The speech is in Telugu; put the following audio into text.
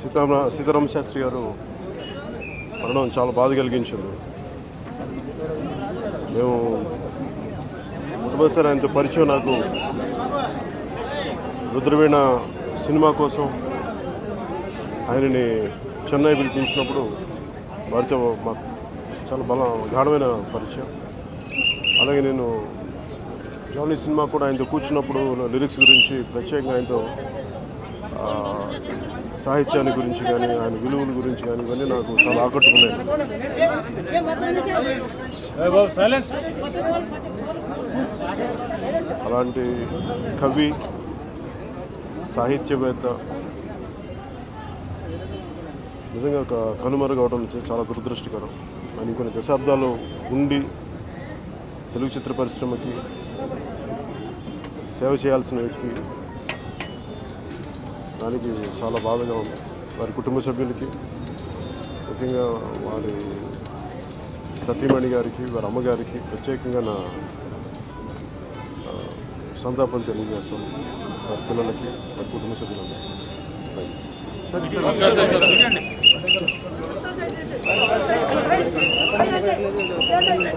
సీతారామ సీతారామ శాస్త్రి గారు మరణం చాలా బాధ కలిగించింది మేము మొట్టమొదటిసారి ఆయనతో పరిచయం నాకు రుద్రవీణ సినిమా కోసం ఆయనని చెన్నై పిలిపించినప్పుడు వారితో మాకు చాలా బల గాఢమైన పరిచయం. అలాగే నేను జానీ సినిమా కూడా ఆయనతో కూర్చున్నప్పుడు లిరిక్స్ గురించి ప్రత్యేకంగా ఆయనతో సాహిత్యాన్ని గురించి కానీ ఆయన విలువల గురించి కానీ ఇవన్నీ నాకు చాలా ఆకట్టుకున్నాయి. అలాంటి కవి సాహిత్యవేత్త నిజంగా ఒక కనుమరుగవడం చాలా దురదృష్టకరం. అని కొన్ని దశాబ్దాలు ఉండి తెలుగు చిత్ర పరిశ్రమకి సేవ చేయాల్సిన వ్యక్తి దానికి చాలా బాధగా ఉంది. వారి కుటుంబ సభ్యులకి ముఖ్యంగా వారి సతీమణి గారికి వారి అమ్మగారికి ప్రత్యేకంగా నా సంతాపం తెలియజేస్తాం వారి పిల్లలకి వారి కుటుంబ సభ్యులకి థ్యాంక్ యూ 我不要带你们